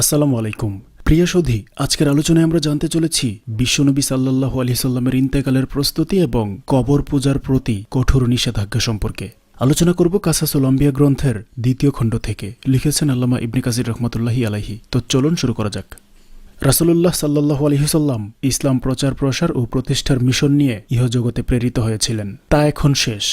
আসসালামু আলাইকুম। প্রিয় সুধী, আজকের আলোচনায় আমরা জানতে চলেছি বিশ্বনবী সাল্লাহ আলি সাল্লামের ইন্তেকালের প্রস্তুতি এবং কবর পূজার প্রতি কঠোর নিষেধাজ্ঞা সম্পর্কে। আলোচনা করব কাসাসুল আম্বিয়া গ্রন্থের দ্বিতীয় খণ্ড থেকে। লিখেছেন আল্লামা ইবনে কাজির রহমতুল্লাহি আলাহি তো চলুন শুরু করা যাক। রাসুলুল্লাহ সাল্লাহ আলহিসাল্লাম ইসলাম প্রচার প্রসার ও প্রতিষ্ঠার মিশন নিয়ে ইহজগতে প্রেরিত হয়েছিলেন। তা এখন শেষ।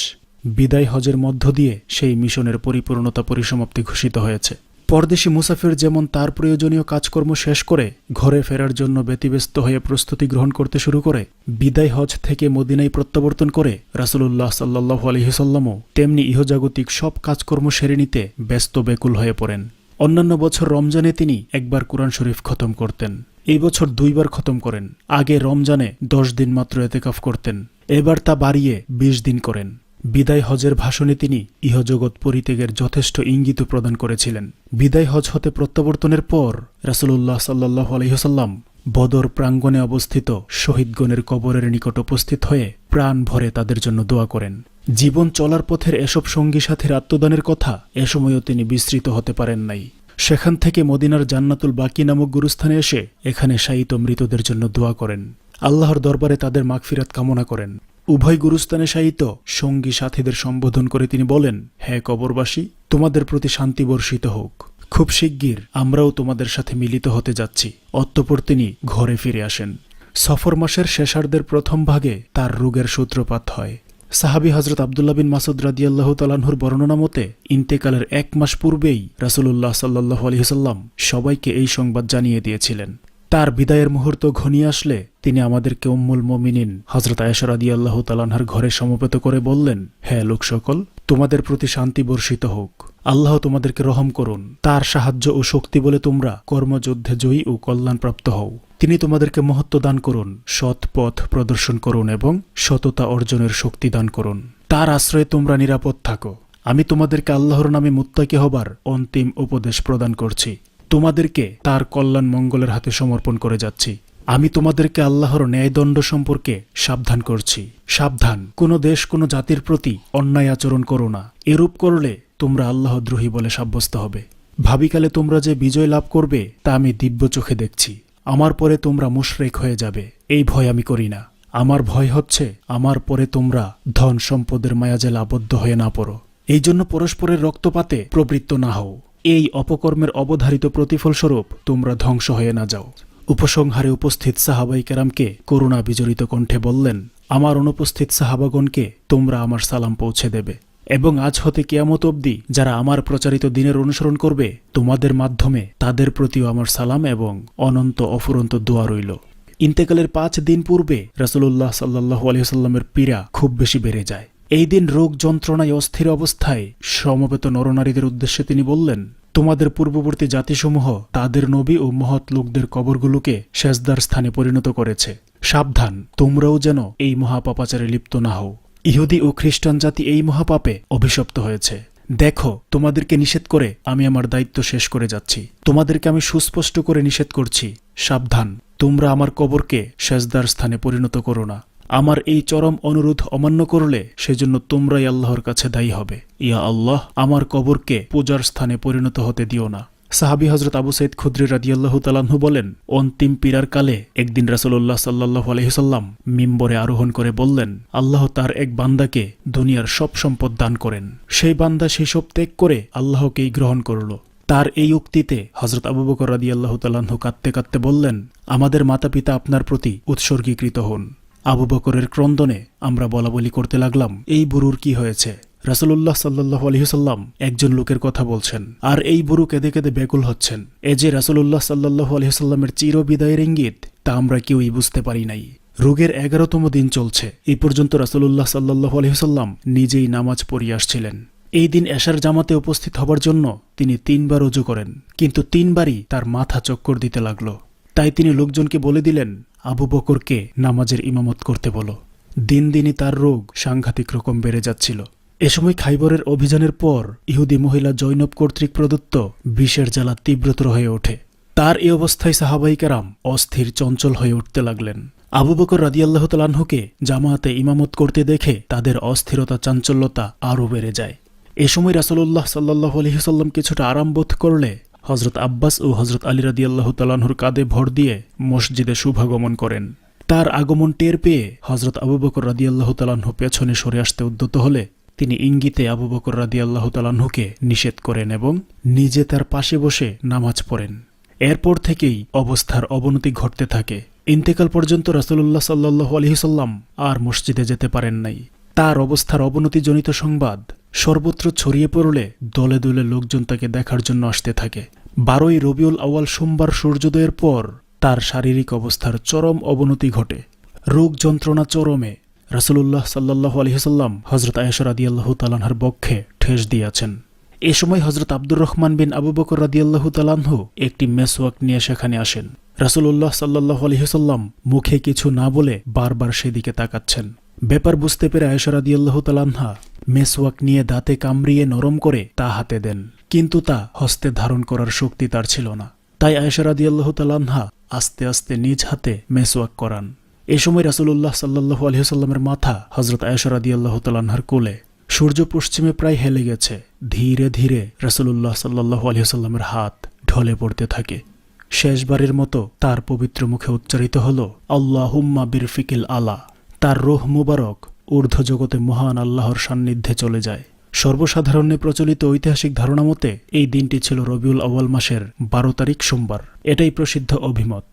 বিদায় হজের মধ্য দিয়ে সেই মিশনের পরিপূর্ণতা পরিসমাপ্তি ঘোষিত হয়েছে। পরদেশি মুসাফির যেমন তার প্রয়োজনীয় কাজকর্ম শেষ করে ঘরে ফেরার জন্য ব্যতিব্যস্ত হয়ে প্রস্তুতি গ্রহণ করতে শুরু করে, বিদায় হজ থেকে মদিনায় প্রত্যাবর্তন করে রাসুলুল্লাহ সাল্লাহ আলহিসাল্লামও তেমনি ইহজাগতিক সব কাজকর্ম সেরে নিতে ব্যস্ত বেকুল হয়ে পড়েন। অন্যান্য বছর রমজানে তিনি একবার কোরআন শরীফ খতম করতেন। এই বছর দুইবার খতম করেন। আগে রমজানে দশ দিন মাত্র এতেকাফ করতেন। এবার তা বাড়িয়ে বিশ দিন করেন। বিদায় হজের ভাষণে তিনি ইহজগৎ পরিত্যাগের যথেষ্ট ইঙ্গিত প্রদান করেছিলেন। বিদায় হজ হতে প্রত্যাবর্তনের পর রাসুলুল্লাহ সাল্লাহ আলহিহসাল্লাম বদর প্রাঙ্গণে অবস্থিত শহীদগণের কবরের নিকট উপস্থিত হয়ে প্রাণ ভরে তাদের জন্য দোয়া করেন। জীবন চলার পথের এসব সঙ্গী সাথীর আত্মদানের কথা এ সময়ও তিনি বিস্তৃত হতে পারেন নাই। সেখান থেকে মদিনার জান্নাতুল বাকি নামক গুরুস্থানে এসে এখানে শায়িত মৃতদের জন্য দোয়া করেন। আল্লাহর দরবারে তাদের মাগফিরাত কামনা করেন। উভয় গুরুস্থানে শায়িত সঙ্গী সাথীদের সম্বোধন করে তিনি বলেন, হে কবরবাসী, তোমাদের প্রতি শান্তি বর্ষিত হোক। খুব শিগগির আমরাও তোমাদের সাথে মিলিত হতে যাচ্ছি। অতঃপর তিনি ঘরে ফিরে আসেন। সফর মাসের শেষার্ধের প্রথম ভাগে তার রোগের সূত্রপাত হয়। সাহাবি হজরত আবদুল্লাহ বিন মাসুদ রাদিয়াল্লাহ তালাহুর বর্ণনা মতে, ইন্তেকালের এক মাস পূর্বেই রাসুলুল্লাহ সাল্লাহ আলহিহাল্লাম সবাইকে এই সংবাদ জানিয়ে দিয়েছিলেন। তার বিদায়ের মুহূর্ত ঘনিয়ে আসলে তিনি আমাদেরকে উম্মুল মমিনিন হজরত আয়েশা রাদিয়াল্লাহ তালানহার ঘরে সমবেত করে বললেন হ্যাঁ লোক সকল তোমাদের প্রতি শান্তি বর্ষিত হোক। আল্লাহ তোমাদেরকে রহম করুন। তার সাহায্য ও শক্তি বলে তোমরা কর্মযুদ্ধে জয়ী ও কল্যাণপ্রাপ্ত হও। তিনি তোমাদেরকে মহত্ব দান করুন, সৎ পথ প্রদর্শন করুন এবং সততা অর্জনের শক্তি দান করুন। তার আশ্রয়ে তোমরা নিরাপদ থাকো। আমি তোমাদেরকে আল্লাহর নামে মুত্তাকি হবার অন্তিম উপদেশ প্রদান করছি। তোমাদেরকে তার কল্যাণ মঙ্গলের হাতে সমর্পণ করে যাচ্ছি। আমি তোমাদেরকে আল্লাহর ন্যায়দণ্ড সম্পর্কে সাবধান করছি। সাবধান, কোনো দেশ, কোনো জাতির প্রতি অন্যায় আচরণ করো না। এরূপ করলে তোমরা আল্লাহদ্রোহী বলে সাব্যস্ত হবে। ভাবিকালে তোমরা যে বিজয় লাভ করবে, তা আমি দিব্য চোখে দেখছি। আমার পরে তোমরা মুশরেক হয়ে যাবে। এই ভয় আমি করি না। আমার ভয় হচ্ছে, আমার পরে তোমরা ধন সম্পদের মায়াজালে আবদ্ধ হয়ে না পড়ো। এই জন্য পরস্পরের রক্তপাতে প্রবৃত্ত না হও। এই অপকর্মের অবধারিত প্রতিফলস্বরূপ তোমরা ধ্বংস হয়ে না যাও। উপসংহারে উপস্থিত সাহাবাই কেরামকে করুণা বিজড়িত কণ্ঠে বললেন, আমার অনুপস্থিত সাহাবাগণকে তোমরা আমার সালাম পৌঁছে দেবে। এবং আজ হতে কেয়ামত অবধি যারা আমার প্রচারিত দিনের অনুসরণ করবে, তোমাদের মাধ্যমে তাদের প্রতিও আমার সালাম এবং অনন্ত অফুরন্ত দোয়া রইল। ইন্তেকালের পাঁচ দিন পূর্বে রাসুল্লাহ সাল্লাহ আলহিহাল্লামের পীড়া খুব বেশি বেড়ে যায়। এই দিন রোগ যন্ত্রণায় অস্থির অবস্থায় সমবেত নরনারীদের উদ্দেশ্যে তিনি বললেন, তোমাদের পূর্ববর্তী জাতিসমূহ তাদের নবী ও মহৎ লোকদের কবরগুলোকে শেষদার স্থানে পরিণত করেছে। সাবধান, তোমরাও যেন এই মহাপাপাচারে লিপ্ত না হও। ইহুদি ও খ্রিস্টান জাতি এই মহাপাপে অভিশপ্ত হয়েছে। দেখো, তোমাদেরকে নিষেধ করে আমি আমার দায়িত্ব শেষ করে যাচ্ছি। তোমাদেরকে আমি সুস্পষ্ট করে নিষেধ করছি। সাবধান, তোমরা আমার কবরকে শেষদার স্থানে পরিণত করো না। আমার এই চরম অনুরোধ অমান্য করলে সেজন্য তোমরাই আল্লাহর কাছে দায়ী হবে। ইয়া আল্লাহ, আমার কবরকে পূজার স্থানে পরিণত হতে দিও না। সাহাবি হজরত আবু সৈদ খুদ্রি রাদিয়াল্লাহু তালাহু বলেন, অন্তিম পীরার কালে একদিন রাসুল্লাহ সাল্লাহ আলহিসাল্লাম মিম্বরে আরোহণ করে বললেন, আল্লাহ তার এক বান্দাকে দুনিয়ার সব সম্পদ দান করেন। সেই বান্দা সেই সব ত্যাগ করে আল্লাহকেই গ্রহণ করল। তার এই উক্তিতে হজরত আবু বকর রাদি আল্লাহ তাল্লাহ কাঁদতে কাঁদতে বললেন, আমাদের মাতা পিতা আপনার প্রতি উৎসর্গীকৃত হন। আবু বকরের ক্রন্দনে আমরা বলা বলি করতে লাগলাম, এই বুরুর কি হয়েছে? রাসুল্লাহ সাল্লাহ আলহিহসাল্লাম একজন লোকের কথা বলছেন, আর এই বুরু কেঁদে কেঁদে বেকুল হচ্ছেন। এ যে রাসুল্লাহ সাল্লাহ আলহিহসাল্লামের চির বিদায়ের ইঙ্গিত তা আমরা কেউই বুঝতে পারি নাই। রোগের এগারোতম দিন চলছে এই পর্যন্ত রাসুল্লাহ সাল্লাহ আলহিহসাল্লাম নিজেই নামাজ পড়িয়ে আসছিলেন। এই দিন এশার জামাতে উপস্থিত হবার জন্য তিনি তিনবার অজু করেন, কিন্তু তিনবারই তার মাথা চক্কর দিতে লাগল। তাই তিনি লোকজনকে বলে দিলেন, আবু বকরকে নামাজের ইমামত করতে বলো। দিন দিনই তার রোগ সাংঘাতিক রকম বেড়ে যাচ্ছিল। এ সময় খাইবরের অভিযানের পর ইহুদি মহিলা জৈনব কর্তৃক প্রদত্ত বিষের জ্বালা তীব্রতর হয়ে ওঠে। তার এই অবস্থায় সাহাবাইকারাম অস্থির, চঞ্চল হয়ে উঠতে লাগলেন। আবু বকর রাদিয়াল্লাহ তালাহুকে জামাতে ইমামত করতে দেখে তাদের অস্থিরতা, চাঞ্চল্যতা আরও বেড়ে যায়। এ সময় রাসুল্লাহ সাল্লাহ আলহিসাল্লাম কিছুটা আরাম বোধ করলে হজরত আব্বাস ও হজরত আলী রাদি আল্লাহ তালাহুর কাঁধে ভর দিয়ে মসজিদে শুভাগমন করেন। তার আগমন টের পেয়ে হজরত আবু বকর রাদি আল্লাহ তালাহু পেছনে সরে আসতে উদ্যত হলে তিনি ইঙ্গিতে আবু বকর রাদি আল্লাহ তালাহুকে নিষেধ করেন এবং নিজে তার পাশে বসে নামাজ পড়েন। এরপর থেকেই অবস্থার অবনতি ঘটতে থাকে। ইন্তেকাল পর্যন্ত রাসুল্লাহ সাল্লাহ আলহিসাল্লাম আর মসজিদে যেতে পারেন নাই। তার অবস্থার অবনতিজনিত সংবাদ সর্বত্র ছড়িয়ে পড়লে দলে দলে লোকজন তাকে দেখার জন্য আসতে থাকে। বারোই রবিউল আওয়াল সোমবার সূর্যোদয়ের পর তার শারীরিক অবস্থার চরম অবনতি ঘটে। রোগ যন্ত্রণা চরমে রাসুলুল্লাহ সাল্লাহ আলহিসাল্লাম হজরত আয়েশর আদিয়াল্লাহ তালানহার বক্ষে ঠেস দিয়েছেন। এ সময় হজরত আব্দুর রহমান বিন আবু বকর রাদিয়াল্লাহু তালানহু একটি মেসওয়াক নিয়ে সেখানে আসেন। রাসুলুল্লাহ সাল্লাহ আলহিহসাল্লাম মুখে কিছু না বলে বারবার সেদিকে তাকাচ্ছেন। ব্যাপার বুঝতে পেরে আয়েশা রাদিয়াল্লাহু তালানহা মেসওয়াক নিয়ে দাঁতে কামড়িয়ে নরম করে তা হাতে দেন। কিন্তু তা হস্তে ধারণ করার শক্তি তার ছিল না। তাই আয়েশা রাদিয়াল্লাহু তালানহা আস্তে আস্তে নিজ হাতে মেসওয়াক করান। এ সময় রাসুলুল্লাহ সাল্লাহ আলহিহসাল্লামের মাথা হজরত আয়েশা রাদিয়াল্লাহু তালানহার কোলে। সূর্য পশ্চিমে প্রায় হেলে গেছে। ধীরে ধীরে রাসুলুল্লাহ সাল্লাহ আলহিহসাল্লামের হাত ঢলে পড়তে থাকে। শেষবারের মতো তার পবিত্র মুখে উচ্চারিত হল, আল্লাহুম্মা বিরফিকিল আলা। তার রোহ মুবারক ঊর্ধ্ব জগতে মহান আল্লাহর সান্নিধ্যে চলে যায়। সর্বসাধারণে প্রচলিত ঐতিহাসিক ধারণা মতে, এই দিনটি ছিল রবিউল আউয়াল মাসের বারো তারিখ সোমবার। এটাই প্রসিদ্ধ অভিমত।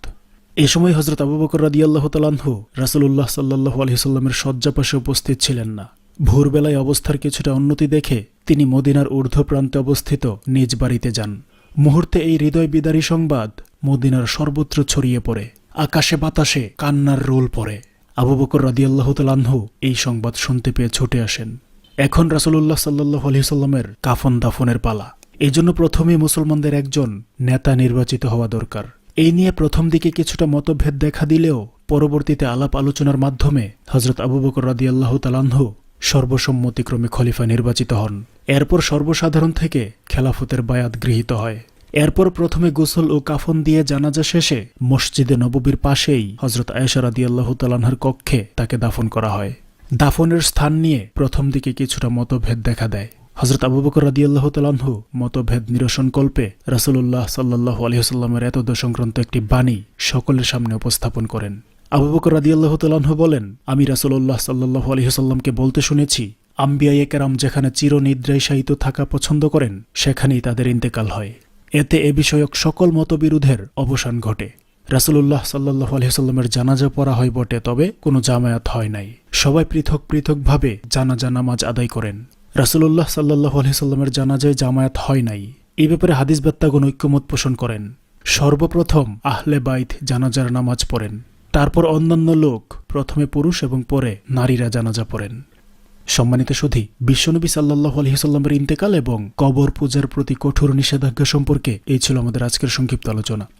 এ সময় হজরত আবু বকর রাদিয়াল্লাহ তালাহু রাসুলুল্লাহ সাল্লাহ আলহিসাল্লামের শয্যাপাশে উপস্থিত ছিলেন না। ভোরবেলায় অবস্থার কিছুটা উন্নতি দেখে তিনি মদিনার ঊর্ধ্ব প্রান্তে অবস্থিত নিজ বাড়িতে যান। মুহূর্তে এই হৃদয় বিদারী সংবাদ মদিনার সর্বত্র ছড়িয়ে পড়ে। আকাশে বাতাসে কান্নার রোল পড়ে। আবু বকর রাদিয়াল্লাহ তালাহু এই সংবাদ শুনতে পেয়ে ছুটে আসেন। এখন রাসুলুল্লাহ সাল্লাহ আলহিসাল্লামের কাফন দাফনের পালা। এই জন্য প্রথমে মুসলমানদের একজন নেতা নির্বাচিত হওয়া দরকার। এই নিয়ে প্রথম দিকে কিছুটা মতভেদ দেখা দিলেও পরবর্তীতে আলাপ আলোচনার মাধ্যমে হজরত আবু বকর রাদিয়াল্লাহ তালাহু সর্বসম্মতিক্রমে খলিফা নির্বাচিত হন। এরপর সর্বসাধারণ থেকে খেলাফতের বায়াত গৃহীত হয়। এরপর প্রথমে গোসল ও কাফন দিয়ে জানাজা শেষে মসজিদে নববীর পাশেই হজরত আয়েশা রাদিয়াল্লাহ তালানহার কক্ষে তাকে দাফন করা হয়। দাফনের স্থান নিয়ে প্রথম দিকে কিছুটা মতভেদ দেখা দেয়। হজরত আবু বকর রাদিয়াল্লাহ তালাহু মতভেদ নিরসন কল্পে রাসুল্লাহ সাল্লাহ আলহিহাস্লামের এতদ সংক্রান্ত একটি বাণী সকলের সামনে উপস্থাপন করেন। আবু বকর রাদিয়াল্লাহ তালাহু বলেন, আমি রাসুল্লাহ সাল্লাহ আলহিহাস্লামকে বলতে শুনেছি আম্বিয়াই কেরাম যেখানে চিরনিদ্রায় শায়িত থাকা পছন্দ করেন, সেখানেই তাদের ইন্তেকাল হয়। এতে এ বিষয়ক সকল মতবিরোধের অবসান ঘটে। রাসুলুল্লাহ সাল্লাহ আলহিহাল্লামের জানাজা পড়া হয় বটে, তবে কোনো জামায়াত হয় নাই। সবাই পৃথক পৃথকভাবে জানাজা নামাজ আদায় করেন। রাসুলুল্লাহ সাল্লাহ আলহিসাল্লামের জানাজায় জামায়াত হয় নাই। এই ব্যাপারে হাদিস বেত্তাগণ ঐক্যমত পোষণ করেন। সর্বপ্রথম আহলে বাইত জানাজার নামাজ পড়েন। তারপর অন্যান্য লোক প্রথমে পুরুষ এবং পরে নারীরা জানাজা পড়েন। সম্মানিত সুধী, বিশ্বনবী সাল্লাহ আলহিসাল্লামের ইন্তেকাল এবং কবর পূজার প্রতি কঠোর নিষেধাজ্ঞা সম্পর্কে এই ছিল আমাদের আজকের সংক্ষিপ্ত আলোচনা।